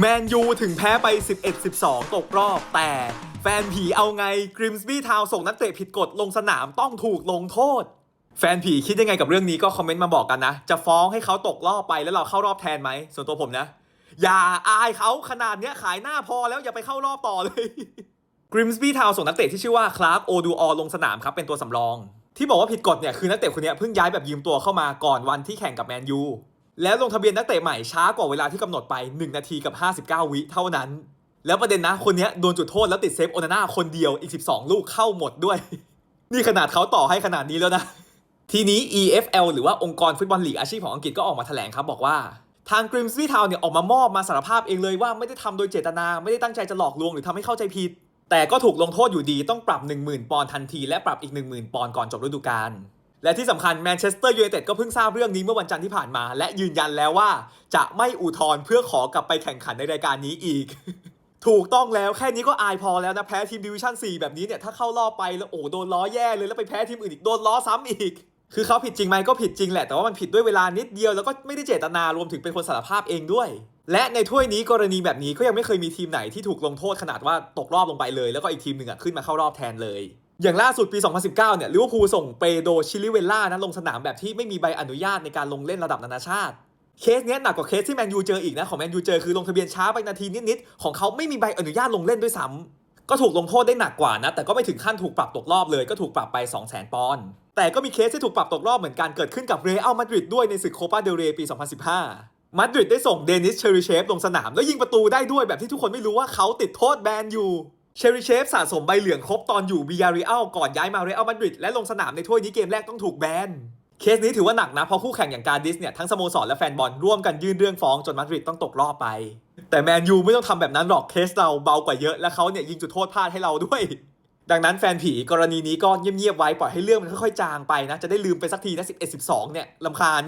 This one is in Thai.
แมนยูถึงแพ้ไป 11-12 ตกรอบแต่แฟนผีเอาไงกริมส์บี้ทาวส่งนักเตะผิดกฎลงสนามต้องถูกลงโทษ แฟนผีคิดยังไงกับเรื่องนี้ก็คอมเมนต์มาบอกกันนะ จะฟ้องให้เขาตกรอบไปแล้วเราเข้ารอบแทนไหม ส่วนตัวผมนะ อย่าอายเขาขนาดเนี้ยขายหน้าพอแล้วอย่าไปเข้ารอบต่อเลยกริมส์บี้ทาวส่งนักเตะที่ชื่อว่าคลาร์กโอดูออลงสนามครับเป็นตัวสำรอง ที่บอกว่าผิดกฎเนี่ยคือนักเตะคนนี้เพิ่งย้ายแบบยืมตัวเข้ามาก่อนวันที่แข่งกับแมนยู แล้วลงทะเบียนนักเตะใหม่ช้ากว่าเวลาที่กำหนดไป 1 นาทีกับ 59 วิเท่านั้น แล้วประเด็นนะ คนนี้โดนจุดโทษแล้วติดเซฟโอนาน่าคนเดียวอีก 12 ลูกเข้าหมดด้วย นี่ขนาดเขาต่อให้ขนาดนี้แล้วนะ ทีนี้ EFL หรือว่าองค์กรฟุตบอลลีกอาชีพของอังกฤษก็ออกมาแถลงครับบอกว่าทางกริมส์ y ี Town เนี่ยออกมามอบมาสารภาพเองเลยว่าไม่ได้ทำโดยเจตนาไม่ได้ตั้งใจจะหลอกลวงหรือทำให้เข้าใจผิด แต่ก็ถูกลงโทษอยู่ดีต้องปรับ 10,000 ปอนด์ทันทีและปรับอีก 10,000 ปอนด์ก่อนจบฤดูกาล และที่สำคัญแมนเชสเตอร์ยูไนเต็ดก็เพิ่งทราบเรื่องนี้เมื่อวันจันทร์ที่ผ่านมา และยืนยันแล้วว่า จะไม่อุทธรณ์เพื่อขอกลับไปแข่งขันในรายการนี้อีก ถูกต้องแล้วแค่นี้ก็อายพอแล้วนะ แพ้ทีมดิวิชั่น 4 แบบนี้เนี่ย ถ้าเข้ารอบไปแล้วโอ้โดนล้อแย่เลยแล้วไปแพ้ทีมอื่นอีกโดนล้อซ้ำอีก คือเขาผิดจริงไหมก็ผิดจริงแหละแต่ว่ามันผิดด้วยเวลานิดเดียวแล้วก็ไม่ได้เจตนารวมถึงเป็นคนสารภาพเองด้วยและในถ้วยนี้กรณีแบบนี้ก็ยังไม่เคยมีทีมไหนที่ถูกลงโทษขนาดว่าตกรอบลงไปเลย แล้วก็อีกทีมหนึ่งอะขึ้นมาเข้ารอบแทนเลย อย่างล่าสุดปี 2019 เนี่ยลิเวอร์พูลส่งเปโดชิลิเวลล่านะลงสนามแบบที่ไม่มีใบอนุญาตในการลงเล่นระดับนานาชาติ เคสเนี้ยหนักกว่าเคสที่แมนยูเจออีกนะของแมนยูเจอคือลงทะเบียนช้าไปนาทีนิดๆของเขาไม่มีใบอนุญาตลงเล่นด้วยซ้ำก็ถูกลงโทษได้หนักกว่านะ แต่ก็ไม่ถึงขั้นถูกปรับตกรอบเลยก็ถูกปรับไป 2 0 0 0 0 0 ปอนด์แต่ก็มีเคสที่ถูกปรับตกรอบเหมือนกันเกิดขึ้นกับเรอัลมาดริดด้วยในศึกโคปาเดลเรย์ปี 2015 มาดริดได้ส่งเดนิสเชอริเชฟลงสนามแล้วยิงประตูได้ด้วยแบบที่ทุกคนไม่รู้ว่าเขาติดโทษแบนอยู่ เชอริเชฟสะสมใบเหลืองครบตอนอยู่บียาริอัลก่อนย้ายมาเรอัลมาดริดและลงสนามในถ้วยนี้เกมแรกต้องถูกแบนเคสนี้ถือว่าหนักนะ เพราะคู่แข่งอย่างการดิสเนี่ยทั้งสโมสรและแฟนบอลร่วมกันยื่นเรื่องฟ้องจนมาดริดต้องตกรอบไป แต่แมนยูไม่ต้องทำแบบนั้นหรอกเคสเราเบากว่าเยอะและเขาเนี่ยยิงจุดโทษพลาดให้เราด้วย ดังนั้นแฟนผีกรณีนี้ก็เงียบๆไว้ปล่อยให้เรื่องมันค่อยๆจางไปนะจะได้ลืมไปสักทีนะ11 12เนี่ยลำคาญ